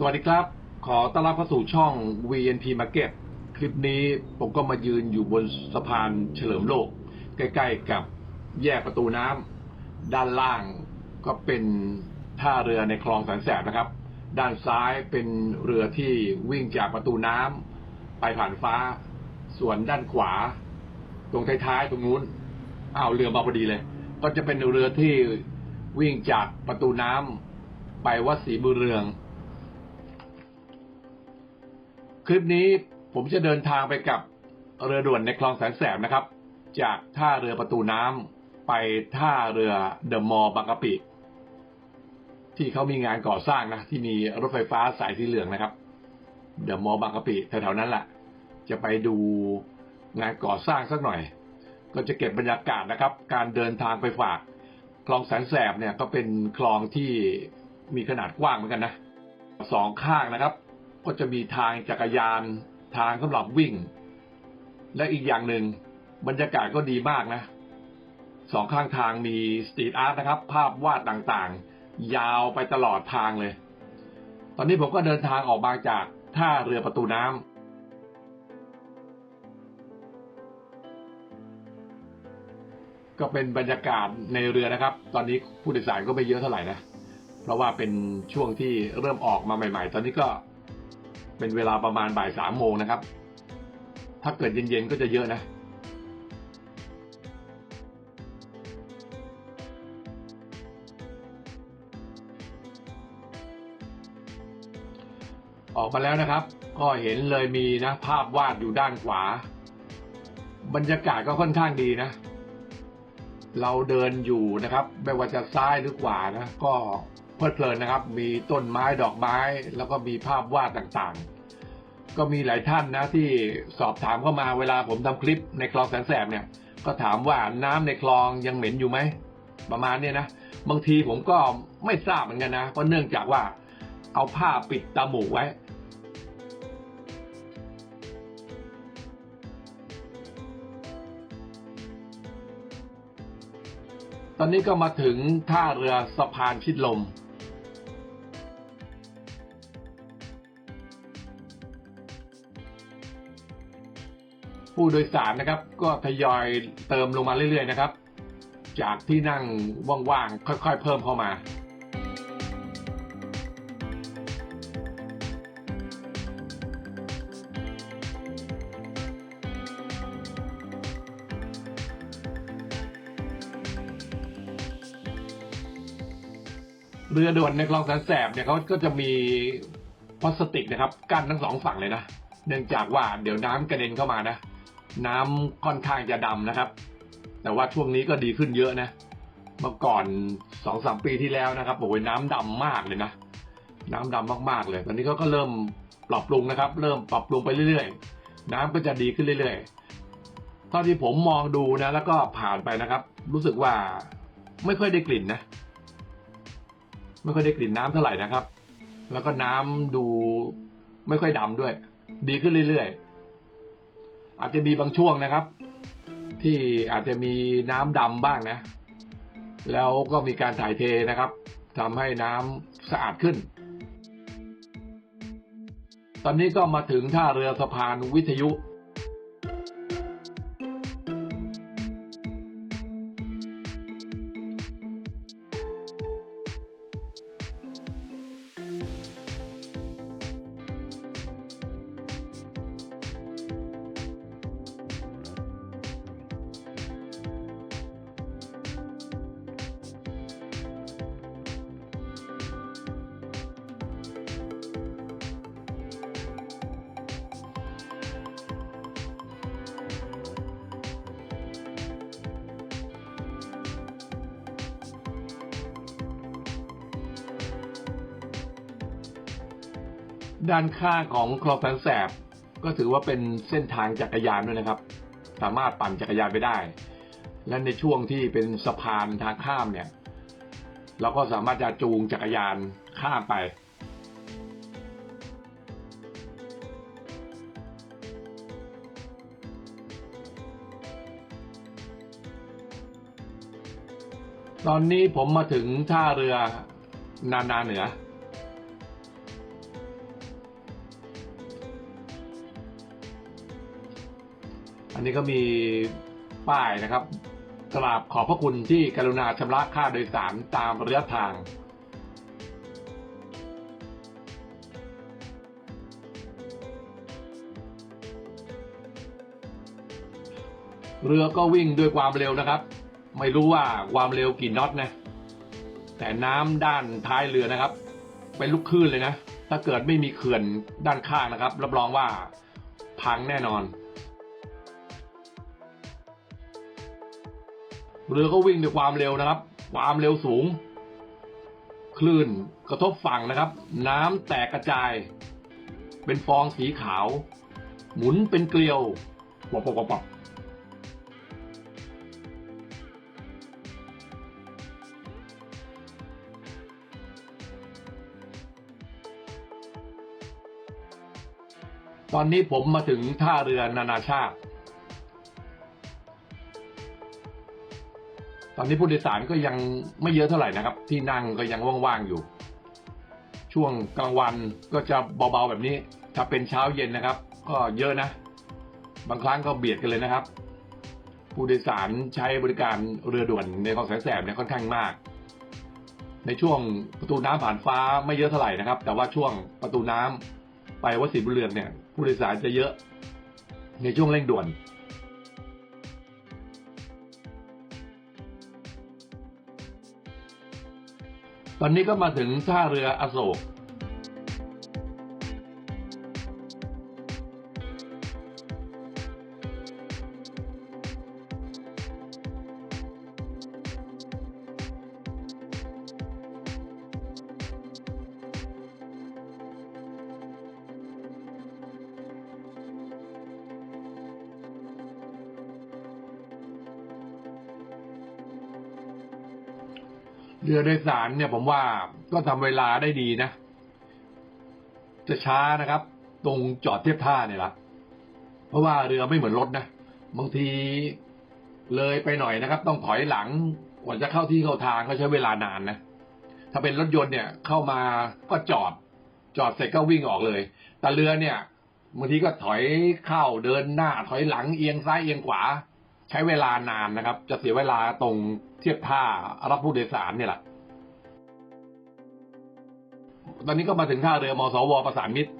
สวัสดีครับ ขอต้อนรับเข้าสู่ช่อง VNP Market คลิปนี้ผมก็มายืนอยู่บนสะพานเฉลิมโลก ใกล้ๆกับแยกประตูน้ำด้านล่างก็เป็นท่าเรือในคลองแสนแสบนะครับ ด้านซ้ายเป็นเรือที่วิ่งจากประตูน้ำไปผ่านฟ้า ส่วนด้านขวา ตรงท้ายๆตรงนู้นอ้าวเรือมาพอดีเลย ก็จะเป็นเรือที่วิ่งจากประตูน้ำไปวัดศรีบุเรือง คลิปนี้ผมจะเดินทางไปกับเรือด่วนในคลองแสนแสบนะครับ จากท่าเรือประตูน้ำไปท่าเรือเดอะมอลล์บางกะปิ ที่เขามีงานก่อสร้างนะที่มีรถไฟฟ้าสายสีเหลืองนะครับเดอะมอลล์บางกะปิแถวๆนั้นแหละจะไปดูงานก่อสร้างสักหน่อย ก็จะเก็บบรรยากาศนะครับ การเดินทางไปฝาก คลองแสนแสบเนี่ยก็เป็นคลองที่มีขนาดกว้างเหมือนกันนะสองข้างนะครับ ก็จะมีทางจักรยานทางสำหรับวิ่ง และอีกอย่างหนึ่งบรรยากาศก็ดีมากนะสองข้างทางมีสตรีทอาร์ตนะครับ ภาพวาดต่างๆ ยาวไปตลอดทางเลย ตอนนี้ผมก็เดินทางออกมาจากท่าเรือประตูน้ำก็เป็นบรรยากาศในเรือนะครับ ตอนนี้ผู้โดยสารก็ไม่เยอะเท่าไหร่นะ เพราะว่าเป็นช่วงที่เริ่มออกมาใหม่ ๆ ตอนนี้ก็ เป็นเวลาประมาณบ่ายสามโมงนะครับ ถ้าเกิดเย็นๆก็จะเยอะนะออกมาแล้วนะครับ ก็เห็นเลยมีนะภาพวาดอยู่ด้านขวา บรรยากาศก็ค่อนข้างดีนะ เราเดินอยู่นะครับ ไม่ว่าจะซ้ายหรือขวานะ ก็ เพลิดเพลินนะครับ มีต้นไม้ดอกไม้ แล้วก็มีภาพวาดต่างๆ ก็มีหลายท่านนะที่สอบถามเข้ามาเวลาผมทำคลิปในคลองแสนแสบเนี่ย ก็ถามว่าน้ำในคลองยังเหม็นอยู่ไหมประมาณเนี้ยนะบางทีผมก็ไม่ทราบเหมือนกันนะเพราะเนื่องจากว่าเอาผ้าปิดตาหมูกไว้ตอนนี้ก็มาถึงท่าเรือสะพานชิดลม ผู้โดยสารนะครับ ก็ทยอยเติมลงมาเรื่อยๆนะครับ จากที่นั่งว่างๆค่อยๆเพิ่มเข้ามาเรือด่วนในคลองแสนแสบเนี่ยเขาก็จะมีพลาสติกนะครับ กั้นทั้งสองฝั่งเลยนะ เนื่องจากว่าเดี๋ยวน้ำกระเด็นเข้ามานะ น้ำค่อนข้างจะดำนะครับ แต่ว่าช่วงนี้ก็ดีขึ้นเยอะนะ เมื่อก่อนสองสามปีที่แล้วนะครับโอ้ยน้ำดำมากเลยนะ น้ำดำมากๆเลย ตอนนี้เขาก็เริ่มปรับปรุงนะครับ เริ่มปรับปรุงไปเรื่อยๆ น้ำก็จะดีขึ้นเรื่อยๆเท่าที่ผมมองดูนะ แล้วก็ผ่านไปนะครับ รู้สึกว่าไม่ค่อยได้กลิ่นนะ ไม่ค่อยได้กลิ่นน้ำเท่าไหร่นะครับ แล้วก็น้ำดูไม่ค่อยดำด้วย ดีขึ้นเรื่อยๆ อาจจะมีบางช่วงนะครับ ที่อาจจะมีน้ำดำบ้างนะ แล้วก็มีการถ่ายเทนะครับทำให้น้ำสะอาดขึ้น ตอนนี้ก็มาถึงท่าเรือสะพานวิทยุ ด้านข้างของคลองแสนแสบ ก็ถือว่าเป็นเส้นทางจักรยานด้วยนะครับ สามารถปั่นจักรยานไปได้ และในช่วงที่เป็นสะพานทางข้ามเนี่ย เราก็สามารถจะจูงจักรยานข้ามไปตอนนี้ผมมาถึงท่าเรือนานาเหนือ อันนี้ก็มีป้ายนะครับกราบขอบพระคุณที่กรุณาชำระค่าโดยสารตามระยะทางเรือก็วิ่งด้วยความเร็วนะครับ ไม่รู้ว่าความเร็วกี่น็อตนะ แต่น้ำด้านท้ายเรือนะครับ เป็นลูกคลื่นเลยนะ ถ้าเกิดไม่มีเขื่อนด้านข้างนะครับ รับรองว่าพังแน่นอน เรือก็วิ่งด้วยความเร็วนะครับ ความเร็วสูง คลื่นกระทบฝั่งนะครับ น้ำแตกกระจาย เป็นฟองสีขาว หมุนเป็นเกลียวปอบปอบปอบปอบตอนนี้ผมมาถึงท่าเรือนานาชาติ ตอนนี้ผู้โดยสารก็ยังไม่เยอะเท่าไหร่นะครับ ที่นั่งก็ยังว่างๆอยู่ ช่วงกลางวันก็จะเบาๆแบบนี้ ถ้าเป็นเช้าเย็นนะครับ ก็เยอะนะ บางครั้งก็เบียดกันเลยนะครับ ผู้โดยสารใช้บริการเรือด่วนในคลองแสนแสบเนี่ยค่อนข้างมาก ในช่วงประตูน้ำผ่านฟ้าไม่เยอะเท่าไหร่นะครับ แต่ว่าช่วงประตูน้ำไปวัดศรีบุญเรืองเนี่ย ผู้โดยสารจะเยอะในช่วงเร่งด่วน ตอนนี้ก็มาถึงท่าเรืออโศก รือโดยสารเนี่ยผมว่าก็ทำเวลาได้ดีนะ จะช้านะครับ ตรงจอดเทียบท่าเนี่ยละเพราะว่าเรือไม่เหมือนรถนะบางทีเลยไปหน่อยนะครับ ต้องถอยหลังกว่าจะเข้าที่เข้าทางก็ใช้เวลานานนะถ้าเป็นรถยนต์เนี่ยเข้ามาก็จอด จอดเสร็จก็วิ่งออกเลย แต่เรือเนี่ยบางทีก็ถอยเข้าเดินหน้า ถอยหลังเอียงซ้ายเอียงขวา ใช้เวลานานนะครับ จะเสียเวลาตรงเทียบท่ารับผู้โดยสารเนี่ยแหละ ตอนนี้ก็มาถึงท่าเรือมสวประสานมิตร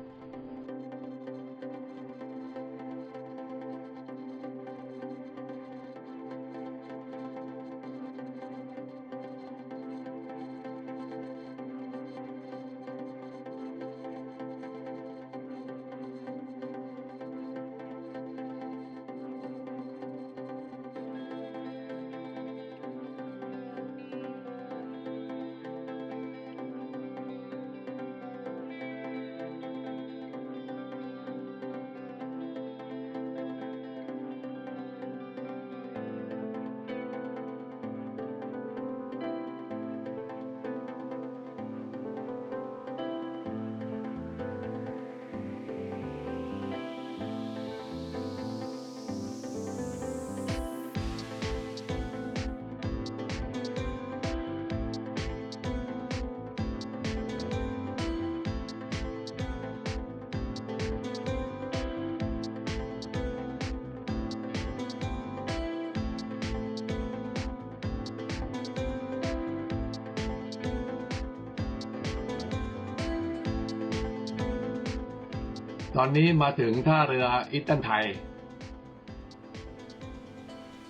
ตอนนี้มาถึงท่าเรืออิตตันไทย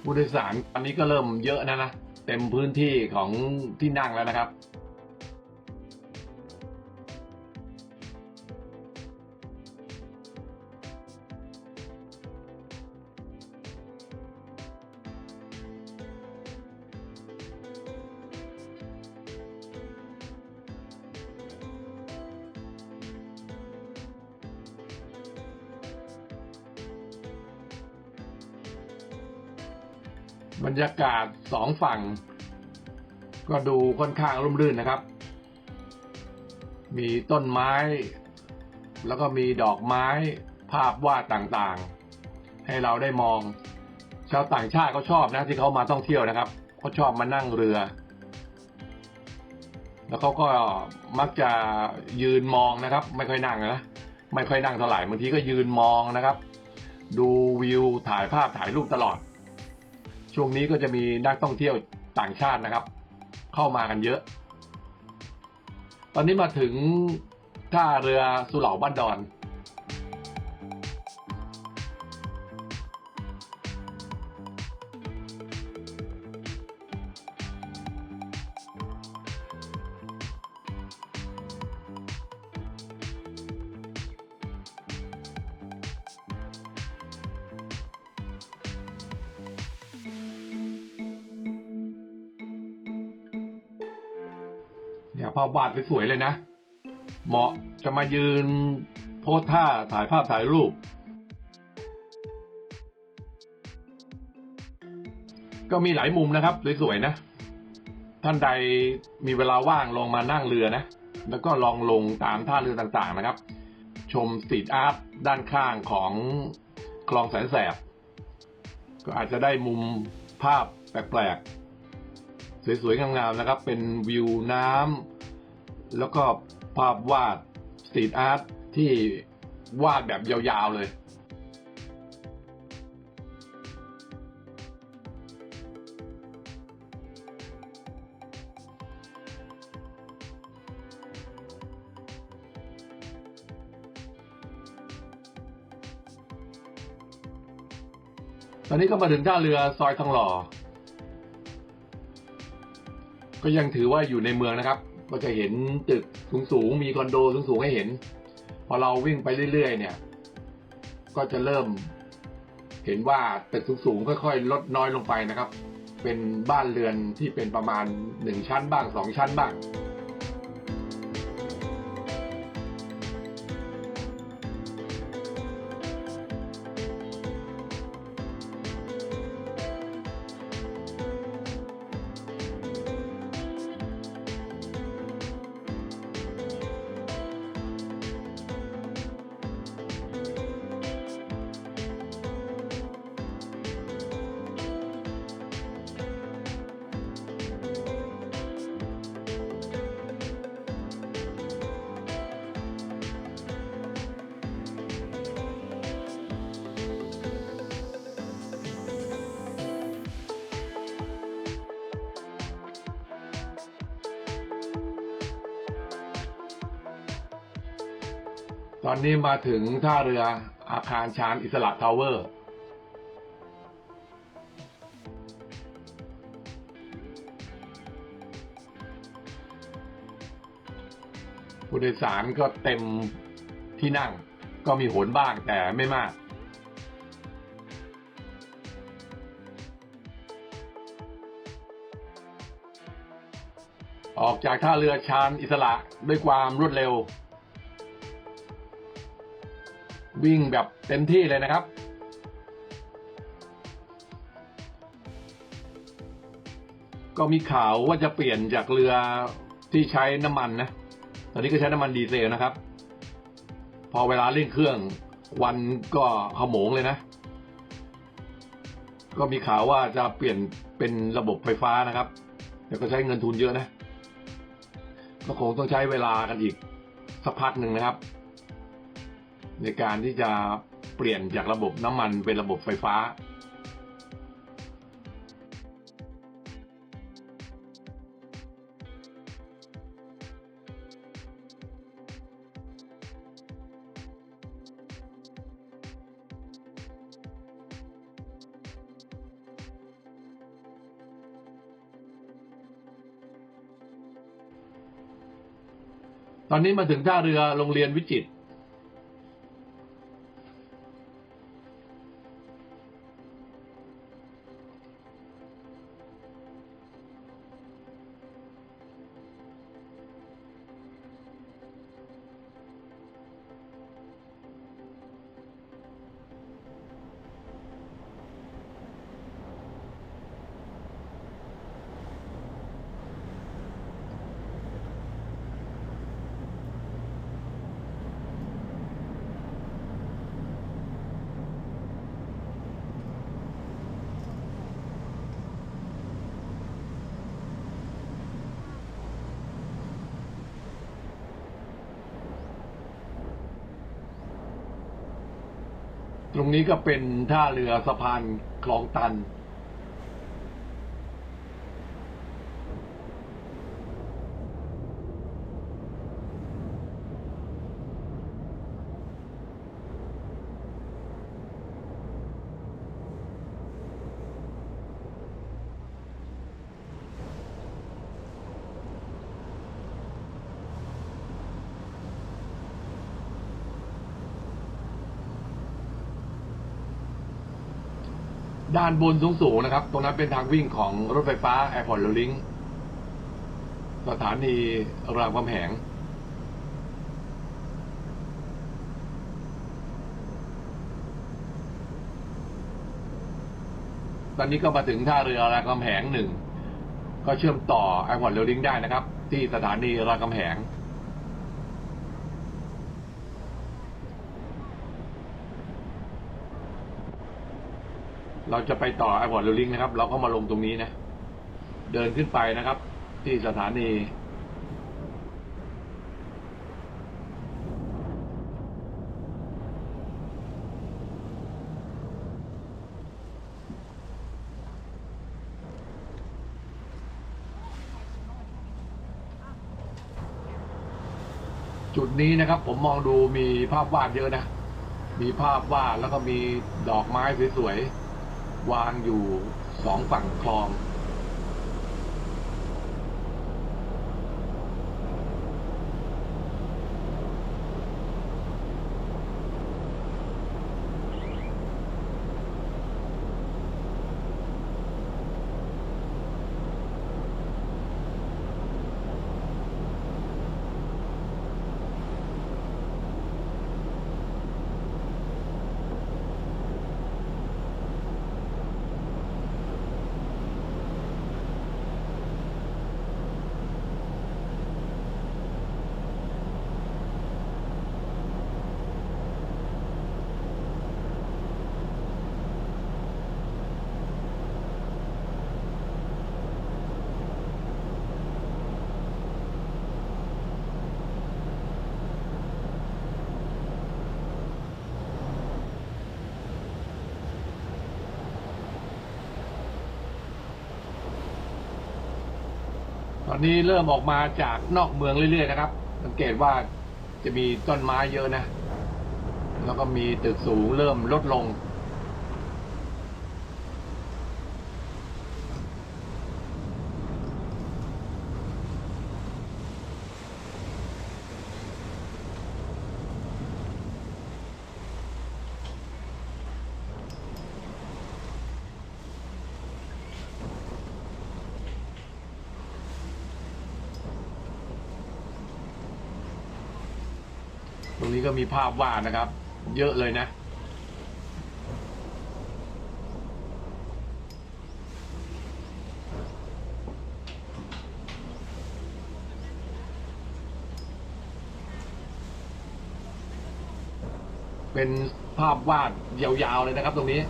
ผู้โดยสารตอนนี้ก็เริ่มเยอะนะนะเต็มพื้นที่ของที่นั่งแล้วนะครับ บรรยากาศสองฝั่ง ก็ดูค่อนข้างร่มรื่นนะครับ มีต้นไม้ แล้วก็มีดอกไม้ภาพวาดต่างๆ ให้เราได้มอง ชาวต่างชาติเขาชอบนะที่เขามาท่องเที่ยวนะครับเขาชอบมานั่งเรือ แล้วเขาก็มักจะยืนมองนะครับ ไม่ค่อยนั่งนะไม่ค่อยนั่งเท่าไหร่บางทีก็ยืนมองนะครับ ดูวิวถ่ายภาพถ่ายรูปตลอด ช่วงนี้ก็จะมีนักท่องเที่ยวต่างชาตินะครับ เข้ามากันเยอะ ตอนนี้มาถึงท่าเรือสุเหร่าบ้านดอน เนี่ยภาพวาดสวยๆเลยนะ เหมาะจะมายืนโพสท่าถ่ายภาพถ่ายรูป ก็มีหลายมุมนะครับสวยๆนะ ท่านใดมีเวลาว่างลองมานั่งเรือนะ แล้วก็ลองลงตามท่าเรือต่างๆนะครับ ชมสตรีทอาร์ตด้านข้างของคลองแสนแสบ ก็อาจจะได้มุมภาพแปลกๆ สวยๆงามๆนะครับ เป็นวิวน้ำ แล้วก็ภาพวาดสตรีทอาร์ตที่วาดแบบยาวๆเลยตอนนี้ก็มาถึงท่าเรือซอยทองหล่อ ก็ยังถือว่าอยู่ในเมืองนะครับ ก็จะเห็นตึกสูงๆมีคอนโดสูงๆให้เห็น พอเราวิ่งไปเรื่อยๆเนี่ย ก็จะเริ่มเห็นว่าตึกสูงๆค่อยๆ ลดน้อยลงไปนะครับ เป็นบ้านเรือนที่เป็นประมาณหนึ่งชั้นบ้างสองชั้นบ้าง อนนี้มาถึงท่าเรืออาคารชานอิสระทาวเวอร์ ผู้โดยสารก็เต็มที่นั่งก็มีโหนบ้างแต่ไม่มากออกจากท่าเรือชานอิสระด้วยความรวดเร็ว วิ่งแบบเต็มที่เลยนะครับ ก็มีข่าวว่าจะเปลี่ยนจากเรือที่ใช้น้ำมันนะ ตอนนี้ก็ใช้น้ำมันดีเซลนะครับ พอเวลาเร่งเครื่องวันก็ขโมงเลยนะ ก็มีข่าวว่าจะเปลี่ยนเป็นระบบไฟฟ้านะครับ แต่ก็ใช้เงินทุนเยอะนะ ก็คงต้องใช้เวลากันอีกสักพักหนึ่งนะครับ ในการที่จะเปลี่ยนจากระบบน้ำมันเป็นระบบไฟฟ้า ตอนนี้มาถึงท่าเรือโรงเรียนวิจิตร ตรงนี้ก็เป็นท่าเรือสะพานคลองตัน ด้านบนสูงๆนะครับ ตรงนั้นเป็นทางวิ่งของรถไฟฟ้า Airport r a i l i n k สถานีรามคำแหงตอนนี้ก็มาถึงท่าเรือรามคำแหงหนึ่ง ก็เชื่อมต่อ Airport r a i l i n k ได้นะครับ ที่สถานีรามคำแหง เราจะไปต่อไอพอร์ตเรลิงนะครับ เราก็มาลงตรงนี้นะ เดินขึ้นไปนะครับ ที่สถานีจุดนี้นะครับผมมองดูมีภาพวาดเยอะนะ มีภาพวาดแล้วก็มีดอกไม้สวยๆ วางอยู่สองฝั่งคลอง ต อนนี้เริ่มออกมาจากนอกเมืองเรื่อยๆนะครับ สังเกตว่าจะมีต้นไม้เยอะนะ แล้วก็มีตึกสูงเริ่มลดลง ตรงนี้ก็มีภาพวาดนะครับ เยอะเลยนะ เป็นภาพวาดยาวๆเลยนะครับตรงนี้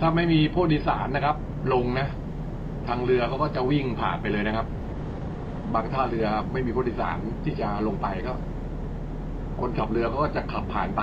ถ้าไม่มีผู้โดยสารนะครับ ลงนะ ทางเรือเขาก็จะวิ่งผ่านไปเลยนะครับ บางท่าเรือไม่มีผู้โดยสารที่จะลงไปก็ คนขับเรือเขาก็จะขับผ่านไป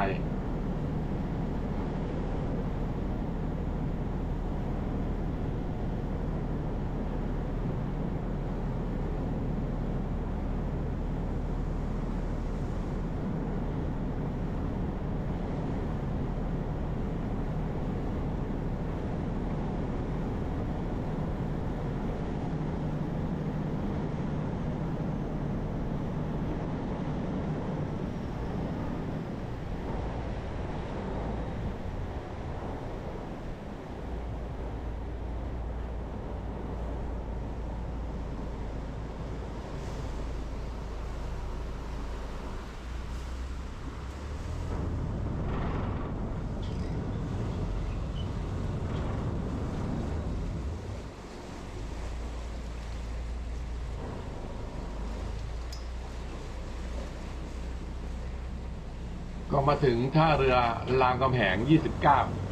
ก็มาถึงท่าเรือรามคำแหง 29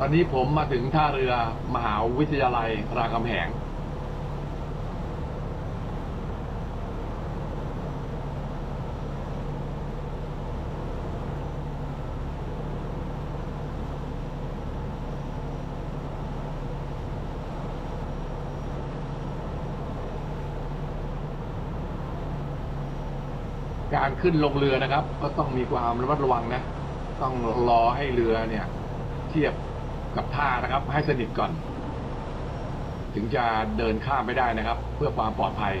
ตอนนี้ผมมาถึงท่าเรือมหาวิทยาลัยรามคำแหง การขึ้นลงเรือนะครับ ก็ต้องมีความระมัดระวังนะ ต้องรอให้เรือเนี่ย เทียบ กับท่านะครับ ให้สนิทก่อน ถึงจะเดินข้ามไปได้นะครับ เพื่อความปลอดภัย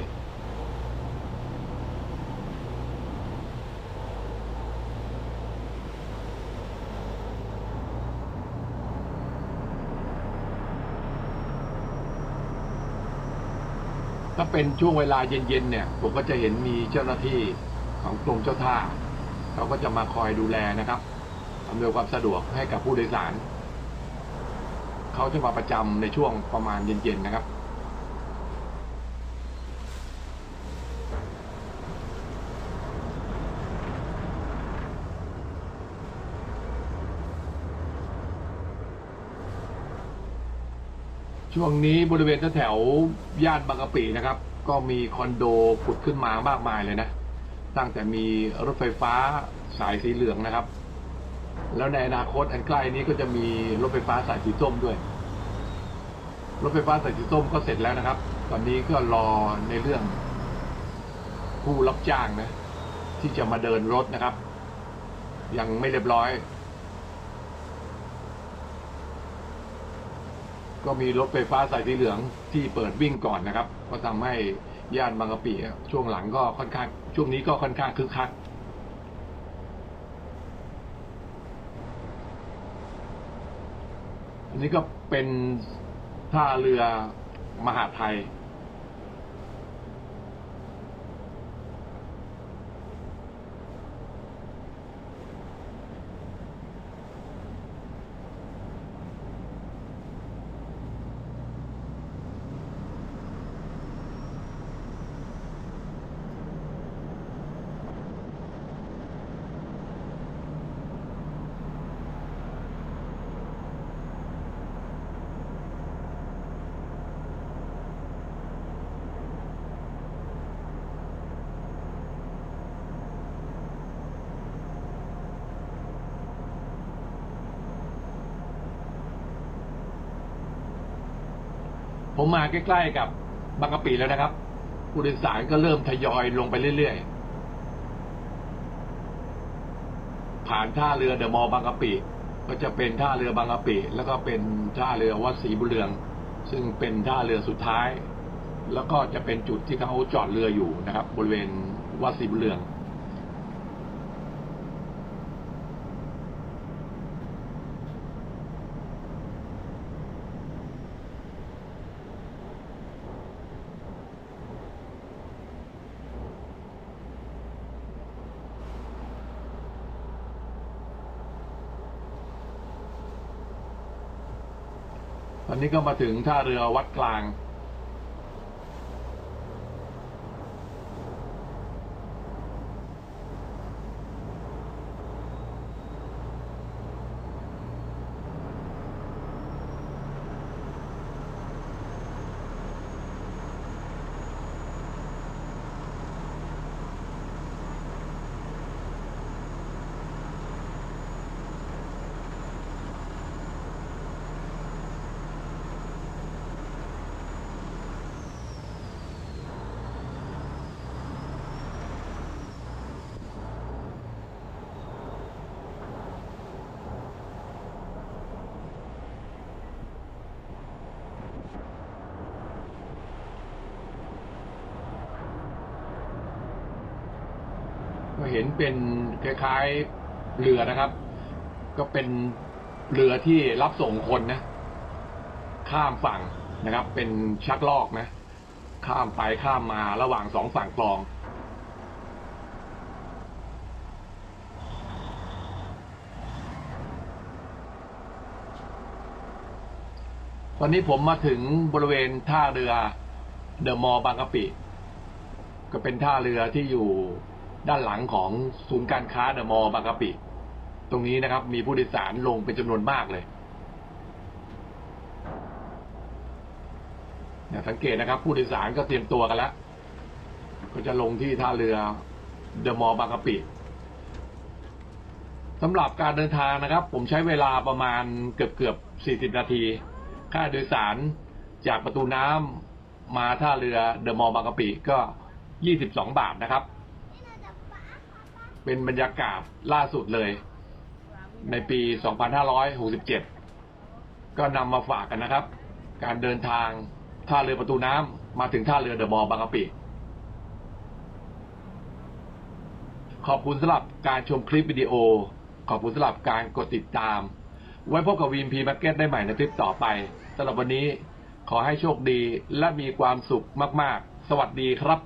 ถ้าเป็นช่วงเวลาเย็นๆเนี่ย ผมก็จะเห็นมีเจ้าหน้าที่ของกรมเจ้าท่าเขาก็จะมาคอยดูแลนะครับอำนวยความสะดวกให้กับผู้โดยสาร เขาจะมาประจำในช่วงประมาณเย็นๆนะครับ ช่วงนี้บริเวณแถวย่านบางกะปินะครับ ก็มีคอนโดผุดขึ้นมามากมายเลยนะ ตั้งแต่มีรถไฟฟ้าสายสีเหลืองนะครับแล้วในอนาคตอันใกล้นี้ก็จะมีรถไฟฟ้าสายสีส้มด้วย รถไฟฟ้าสายสีส้มก็เสร็จแล้วนะครับ ตอนนี้ก็รอในเรื่องผู้รับจ้างนะ ที่จะมาเดินรถนะครับ ยังไม่เรียบร้อย ก็มีรถไฟฟ้าสายสีเหลืองที่เปิดวิ่งก่อนนะครับ ก็ทำให้ย่านบางกะปิช่วงหลังก็ค่อนข้าง ช่วงนี้ก็ค่อนข้างคึกคักอันนี้ก็เป็น ท่าเรือมหาไทย ผมมาใกล้ๆกับบางกะปิแล้วนะครับ ผู้โดยสารก็เริ่มทยอยลงไปเรื่อยๆ ผ่านท่าเรือเดอะมอลล์บางกะปิ ก็จะเป็นท่าเรือบางกะปิ แล้วก็เป็นท่าเรือวัดศรีบุเรือง ซึ่งเป็นท่าเรือสุดท้าย แล้วก็จะเป็นจุดที่เขาจอดเรืออยู่นะครับ บริเวณวัดศรีบุเรือง ตอนนี้ก็มาถึงท่าเรือวัดกลาง เห็นเป็นคล้ายๆเรือนะครับ ก็เป็นเรือที่รับส่งคนนะ ข้ามฝั่งนะครับ เป็นชักลอกนะ ข้ามไปข้ามมาระหว่างสองฝั่งคลองตอนนี้ผมมาถึงบริเวณท่าเรือเดอะมอลล์บางกะปิ ก็เป็นท่าเรือที่อยู่ ด้านหลังของศูนย์การค้าเดอะมอลล์บางกะปิ ตรงนี้นะครับ มีผู้โดยสารลงเป็นจำนวนมากเลยเนี่ยสังเกตนะครับ ผู้โดยสารก็เตรียมตัวกันแล้ว ก็จะลงที่ท่าเรือเดอะมอลล์บางกะปิสำหรับการเดินทางนะครับ ผมใช้เวลาประมาณเกือบเกือบ 40 นาที ค่าโดยสารจากประตูน้ำมาท่าเรือเดอะมอลล์บางกะปิก็ 22 บาทนะครับ เป็นบรรยากาศล่าสุดเลย ในปี 2567 ก็นำมาฝากกันนะครับ การเดินทางท่าเรือประตูน้ำมาถึงท่าเรือเดอะมอลล์บางกะปิ ขอบคุณสำหรับการชมคลิปวิดีโอ ขอบคุณสำหรับการกดติดตาม ไว้พบกับวีมพีมาร์เก็ตได้ใหม่ในคลิปต่อไปสำหรับวันนี้ขอให้โชคดีและมีความสุขมาก ๆ สวัสดีครับ